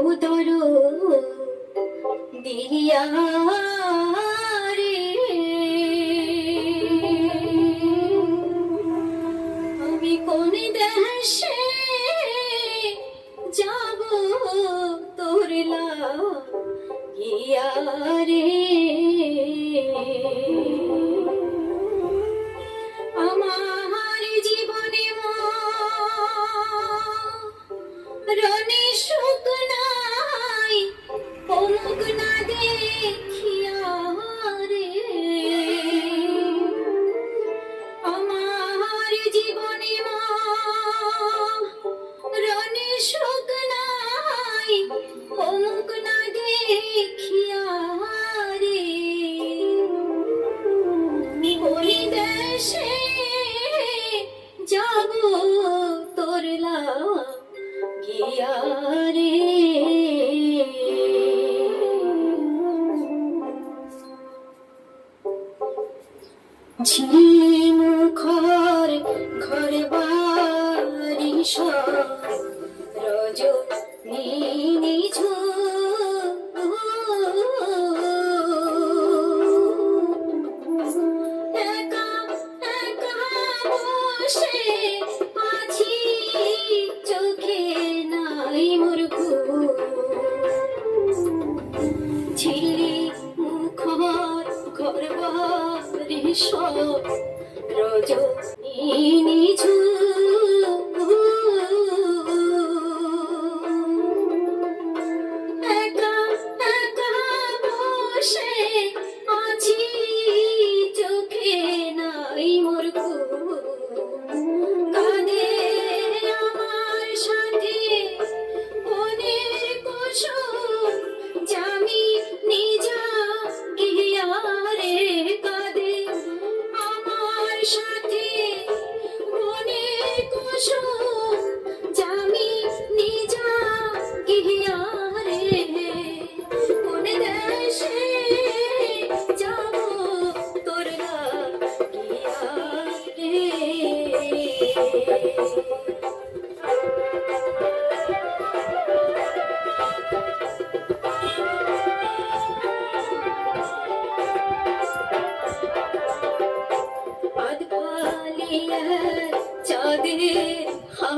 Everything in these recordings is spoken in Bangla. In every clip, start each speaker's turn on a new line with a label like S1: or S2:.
S1: উদর দিয়া রে আমি কোন দেশে যাব তোর লা গিয়া রে yeah. রজ Peace.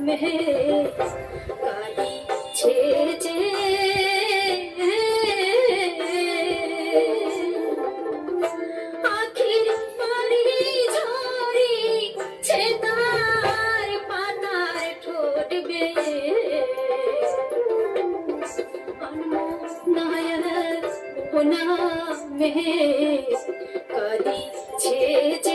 S1: মেহেজ কাঁদিছে যে আখির পারি ঝরিছে পাতার ঠোঁট বে নয়া মেহেজ কাঁদিছে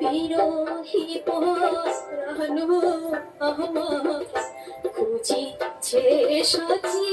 S1: বিরোহী প্রাণ আমার খুঁজিছে সাথী।